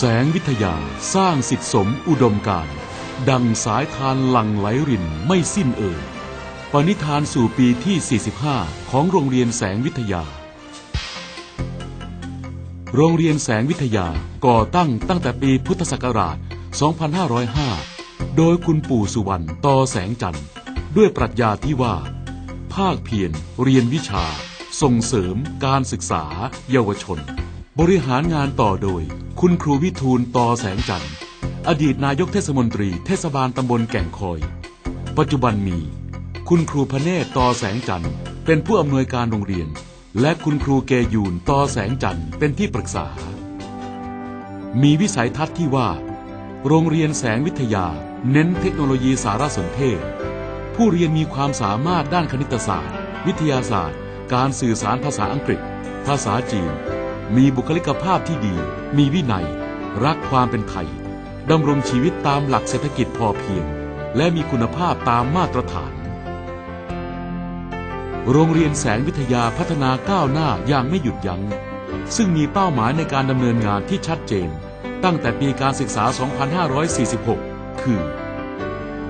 แสงวิทยาสร้างสิทธิสมอุดมการดังสายทานหลั่งไหลรินไม่สิ้นเอ่ยปณิธานสู่ปีที่ 45 ของโรงเรียนแสงวิทยา โรงเรียนแสงวิทยาก่อตั้งตั้งแต่ปีพุทธศักราช 2505 โดยคุณปู่สุวรรณต่อแสงจันทร์ ด้วยปรัชญาที่ว่า ภาคเพียรเรียนวิชา ส่งเสริมการศึกษาเยาวชน บริหารงานต่อโดย คุณครูวิทูลต่อแสงจันทร์ อดีตนายกเทศมนตรีเทศบาลตำบลแก่งคอย ปัจจุบันมี คุณครูพเนศต่อแสงจันทร์ เป็นผู้อำนวยการโรงเรียน และคุณครูเกยูนต่อแสงจันทร์เป็นที่ปรึกษา มีวิสัยทัศน์ที่ว่า โรงเรียนแสงวิทยา เน้นเทคโนโลยีสารสนเทศ ผู้เรียนมีความสามารถด้านคณิตศาสตร์ วิทยาศาสตร์ การสื่อสารภาษาอังกฤษ ภาษาจีน มีบุคลิกภาพที่ดี มีวินัย รักความเป็นไทย ดำรงชีวิตตามหลักเศรษฐกิจพอเพียง และมีคุณภาพตามมาตรฐาน โรงเรียนแสงวิทยาพัฒนาก้าวหน้าอย่างไม่หยุดยัง้ง ซึ่งมีเป้าหมายในการดำเนินงานที่ชัดเจน ตั้งแต่ปีการศึกษา 2546 คือ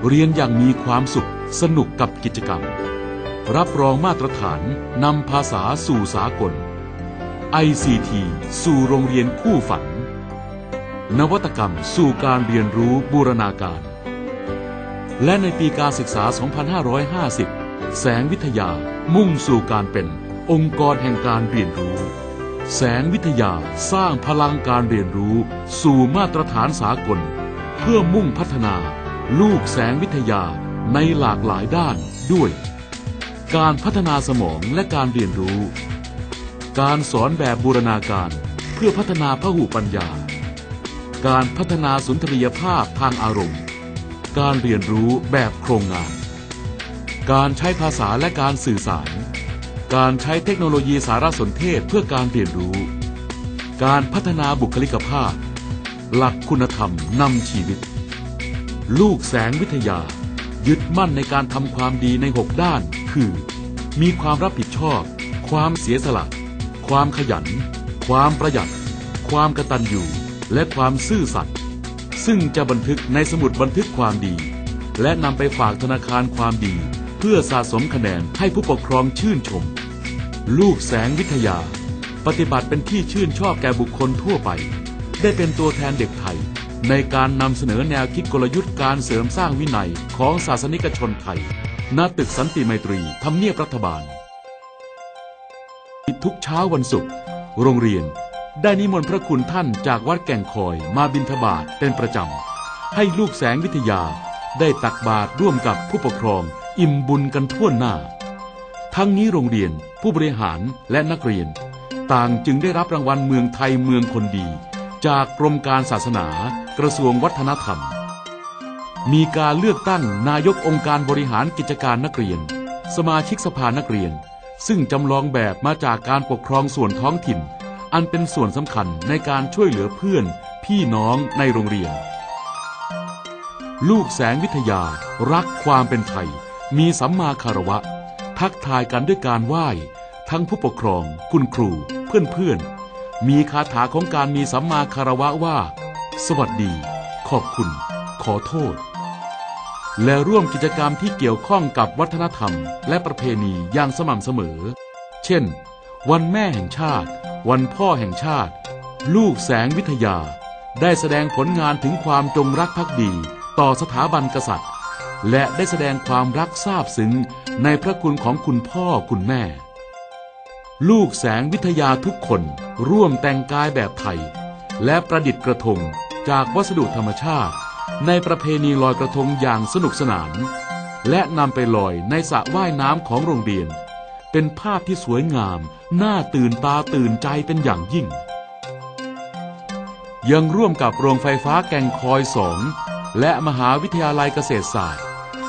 เรียนอย่างมีความสุข สนุกกับกิจกรรม รับรองมาตรฐานนำภาษาสู่สากล ICT สู่โรงเรียนคู่ฝัน นวัตกรรมสู่การเรียนรู้บูรณาการ และในปีการศึกษา 2550 แสงวิทยามุ่งสู่การเป็นองค์กรแห่งการเรียนรู้ แสงวิทยาสร้างพลังการเรียนรู้ สู่มาตรฐานสากล เพื่อมุ่งพัฒนา ลูกแสงวิทยาในหลากหลายด้านด้วย การพัฒนาสมองและการเรียนรู้ การสอนแบบบูรณาการเพื่อพัฒนาพหุปัญญา การพัฒนาสุนทรียภาพทางอารมณ์ การเรียนรู้แบบโครงงาน การใช้ภาษาและการสื่อสาร การใช้เทคโนโลยีสารสนเทศเพื่อการเรียนรู้ การพัฒนาบุคลิกภาพ หลักคุณธรรมนำชีวิต ลูกแสงวิทยา ยึดมั่นในการทำความดีในหกด้าน คือ มีความรับผิดชอบ ความเสียสละ ความขยัน ความประหยัด ความกระตัญญูและความซื่อสัตย์ซึ่งจะบันทึกในสมุดบันทึกความดี และนำไปฝากธนาคารความดี เพื่อสะสมคะแนนให้ผู้ปกครองชื่นชม ลูกแสงวิทยา ปฏิบัติเป็นที่ชื่นชอบแก่บุคคลทั่วไป ได้เป็นตัวแทนเด็กไทย ในการนำเสนอแนวคิดกลยุทธ์การเสริมสร้างวินัยของศาสนิกชนไทยณตึกสันติไมตรีทำเนียบรัฐบาล ทุกเช้าวันศุกร์โรงเรียนได้นิมนต์พระคุณท่านจากวัดแก่งคอยมาบิณฑบาตเป็นประจำ ให้ลูกแสงวิทยาได้ตักบาตรร่วมกับผู้ปกครองอิ่มบุญกันทั่วหน้า ทั้งนี้โรงเรียนผู้บริหารและนักเรียน ต่างจึงได้รับรางวัลเมืองไทยเมืองคนดี จากกรมการศาสนากระทรวงวัฒนธรรม มีการเลือกตั้งนายกองค์การบริหารกิจการนักเรียน สมาชิกสภานักเรียน ซึ่งจำลองแบบมาจากการปกครองส่วนท้องถิ่น อันเป็นส่วนสำคัญในการช่วยเหลือเพื่อน พี่น้องในโรงเรียน ลูกแสงวิทยา รักความเป็นไทย มีสัมมาคารวะ ทักทายกันด้วยการไหว้ ทั้งผู้ปกครอง คุณครู เพื่อนเพื่อนๆมีคาถาของการมีสัมมาคารวะว่า สวัสดี ขอบคุณ ขอโทษ และร่วมกิจกรรมที่เกี่ยวข้องกับวัฒนธรรม และประเพณีอย่างสม่ำเสมอ เช่น วันแม่แห่งชาติ วันพ่อแห่งชาติ ลูกแสงวิทยา ได้แสดงผลงานถึงความจงรักภักดี ต่อสถาบันกษัตริย์ และได้แสดงความรักซาบซึ้งในพระคุณของคุณพ่อคุณแม่ ลูกแสงวิทยาทุกคนร่วมแต่งกายแบบไทย และประดิษฐ์กระทงจากวัสดุธรรมชาติ ในประเพณีลอยกระทงอย่างสนุกสนาน และนำไปลอยในสระว่ายน้ำของโรงเรียน เป็นภาพที่สวยงาม น่าตื่นตาตื่นใจเป็นอย่างยิ่ง ยังร่วมกับโรงไฟฟ้าแก่งคอยสองและมหาวิทยาลัยเกษตรศาสตร์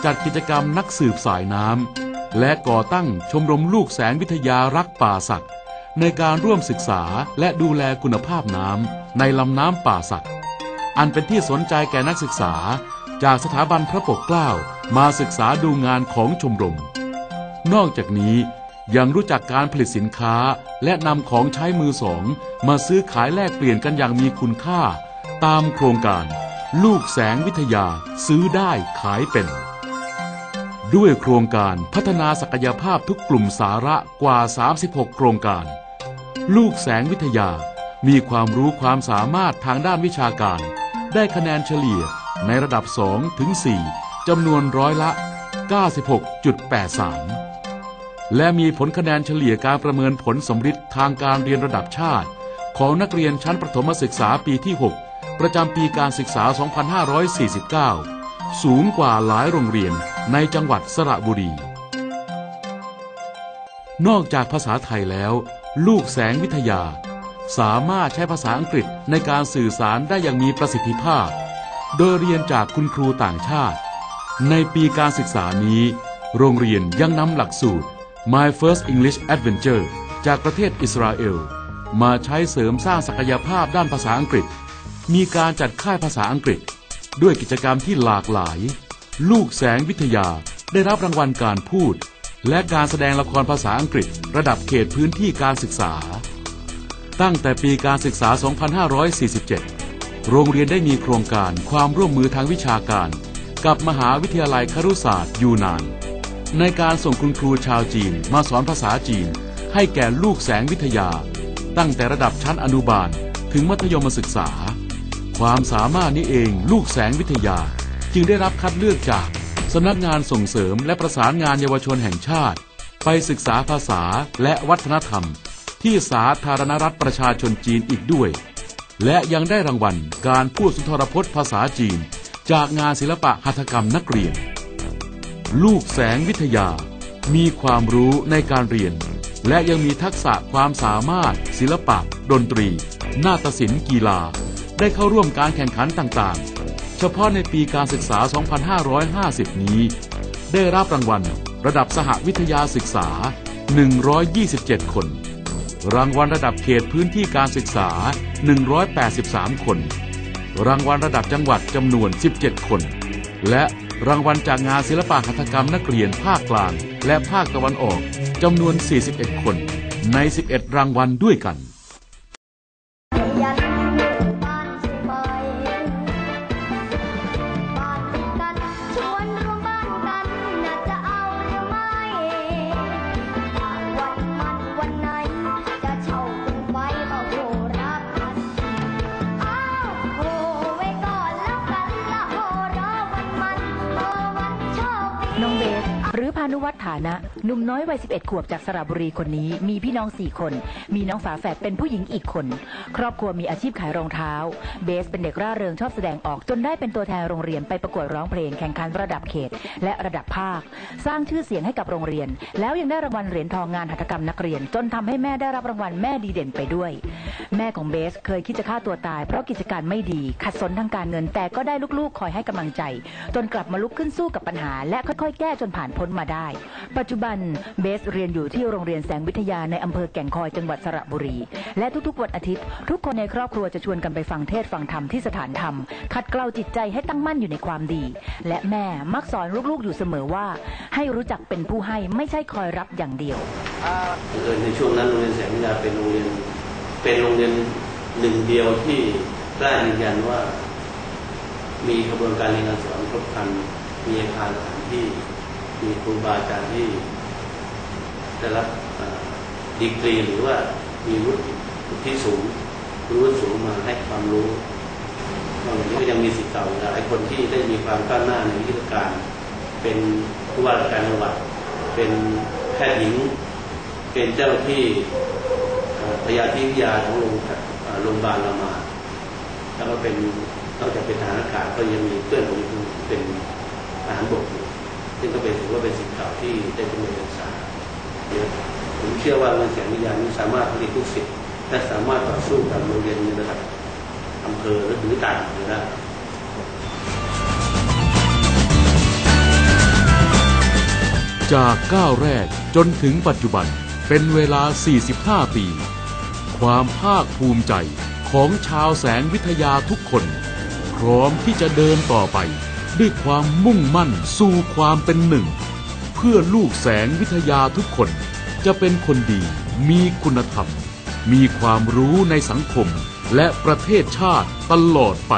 จัดกิจกรรมนักสืบสายน้ำและก่อตั้งชมรมลูกแสงวิทยารักป่าสักในการร่วมศึกษาและดูแลคุณภาพน้ำในลำน้ำป่าสัก อันเป็นที่สนใจแก่นักศึกษา จากสถาบันพระปกเกล้ามาศึกษาดูงานของชมรม นอกจากนี้ยังรู้จักการผลิตสินค้าและนำของใช้มือสอง มาซื้อขายแลกเปลี่ยนกันอย่างมีคุณค่า ตามโครงการ ลูกแสงวิทยาซื้อได้ขายเป็น ด้วยโครงการพัฒนาศักยภาพทุกกลุ่มสาระกว่า 36 โครงการ ลูกแสงวิทยามีความรู้ความสามารถทางด้านวิชาการ ได้คะแนนเฉลี่ยในระดับ 2 ถึง 4จำนวนร้อยละ 96.83 และมีผลคะแนนเฉลี่ยการประเมินผลสมฤทธิ์ทางการเรียนระดับชาติ ของนักเรียนชั้นประถมศึกษาปีที่ 6 ประจำปีการศึกษา 2549 สูงกว่าหลายโรงเรียนในจังหวัดสระบุรี นอกจากภาษาไทยแล้ว ลูกแสงวิทยา สามารถใช้ภาษาอังกฤษในการสื่อสารได้อย่างมีประสิทธิภาพ โดยเรียนจากคุณครูต่างชาติ ในปีการศึกษานี้ โรงเรียนยังนำหลักสูตร My First English Adventure จากประเทศอิสราเอล มาใช้เสริมสร้างศักยภาพด้านภาษาอังกฤษ มีการจัดค่ายภาษาอังกฤษ ด้วยกิจกรรมที่หลากหลาย ลูกแสงวิทยาได้รับรางวัลการพูด และการแสดงละครภาษาอังกฤษ ระดับเขตพื้นที่การศึกษา ตั้งแต่ปีการศึกษา 2547 โรงเรียนได้มีโครงการความร่วมมือทางวิชาการ กับมหาวิทยาลัยครุศาสตร์ยูนาน ในการส่งคุณครูชาวจีนมาสอนภาษาจีน ให้แก่ลูกแสงวิทยา ตั้งแต่ระดับชั้นอนุบาลถึงมัธยมศึกษา ความสามารถนี้เองลูกแสงวิทยา จึงได้รับคัดเลือกจากสำนักงานส่งเสริมและประสานงานเยาวชนแห่งชาติ ไปศึกษาภาษาและวัฒนธรรม ที่สาธารณรัฐประชาชนจีนอีกด้วย และยังได้รางวัลการพูดสุนทรพจน์ภาษาจีน จากงานศิลปะหัตถกรรมนักเรียน ลูกแสงวิทยา มีความรู้ในการเรียน และยังมีทักษะความสามารถ ศิลปะ ดนตรี นาฏศิลป์กีฬา ได้เข้าร่วมการแข่งขันต่างๆ เฉพาะในปีการศึกษา 2550 นี้ ได้รับรางวัลระดับสหวิทยาศึกษา 127 คน รางวัลระดับเขตพื้นที่การศึกษา 183 คน รางวัลระดับจังหวัดจำนวน 17 คน และรางวัลจากงานศิลปะหัตถกรรมนักเรียนภาคกลาง และภาคตะวันออกจำนวน 41 คน ใน 11 รางวัลด้วยกัน น้องเบส หรือพานุวัฒน์ฐานะหนุ่มน้อยวัย 11 ขวบจากสระบุรีคนนี้ มีพี่น้อง 4 คน มีน้องฝาแฝดเป็นผู้หญิงอีกคน ครอบครัวมีอาชีพขายรองเท้า เบสเป็นเด็กร่าเริงชอบแสดงออกจนได้เป็นตัวแทนโรงเรียนไปประกวดร้องเพลงแข่งขันระดับเขต และระดับภาค สร้างชื่อเสียงให้กับโรงเรียน แล้วยังได้รางวัลเหรียญทองงานหัตถกรรมนักเรียน จนทำให้แม่ได้รับรางวัลแม่ดีเด่นไปด้วย แม่ของเบสเคยคิดจะฆ่าตัวตาย เพราะกิจการไม่ดี ขัดสนทางการเงินแต่ก็ได้ลูกๆ คอยให้กำลังใจ จนกลับมาลุกขึ้นสู้กับปัญหา และค่อยๆ แก้จนผ่านพ้นมาได้ ปัจจุบันเบสเรียนอยู่ที่โรงเรียนแสงวิทยาในอำเภอแก่งคอยจังหวัดสระบุรี และทุกๆวันอาทิตย์ ทุกคนในครอบครัวจะชวนกันไปฟังเทศฟังธรรมที่สถานธรรม ขัดเกลาจิตใจให้ตั้งมั่นอยู่ในความดี และแม่มักสอนลูกๆอยู่เสมอว่า ให้รู้จักเป็นผู้ให้ไม่ใช่คอยรับอย่างเดียวในช่วงนั้นโรงเรียนแสงวิทยาเป็นโรงเรียนเป็นโรงเรียนหนึ่งเดียวที่กล้ายืนยันว่ามีกระบวนการเรียนการสอนครบครันมีอาคารสถานที่ มีครูบาอาจารย์ที่ได้รับดีกรีหรือว่ามีวุฒิวุฒิสูงรู้สูงมาให้ความรู้นอกจากนี้ก็ยังมีสิทธิ์เก่าหลายคนที่ได้มีความก้าวหน้าในวิชาการ เป็นผู้ว่าราชการจังหวัด เป็นแพทย์หญิง เป็นเจ้าหน้าที่พยาธิวิทยาของโรงโรงพยาบาลรามา แล้วก็เป็นนอกจากเป็นทหารอากาศก็ยังมีเพื่อนผมเป็นทหารบกอยู่ ซึ่งก็เป็นถือว่าเป็นสิ่งเก่าที่ได้เป็นเรียนศึกษาเยอะผมเชื่อว่าโรงเรียนแสงวิทยานี้สามารถผลิตลูกศิษย์และสามารถต่อสู้กับโรงเรียนในระดับอำเภอหรือต่างอำเภอได้จากก้าวแรกจนถึงปัจจุบันเป็นเวลา 45 ปี ความภาคภูมิใจของชาวแสงวิทยาทุกคน พร้อมที่จะเดินต่อไป ด้วยความมุ่งมั่นสู่ความเป็นหนึ่ง เพื่อลูกแสงวิทยาทุกคนจะเป็นคนดี มีคุณธรรม มีความรู้ในสังคม และประเทศชาติตลอดไป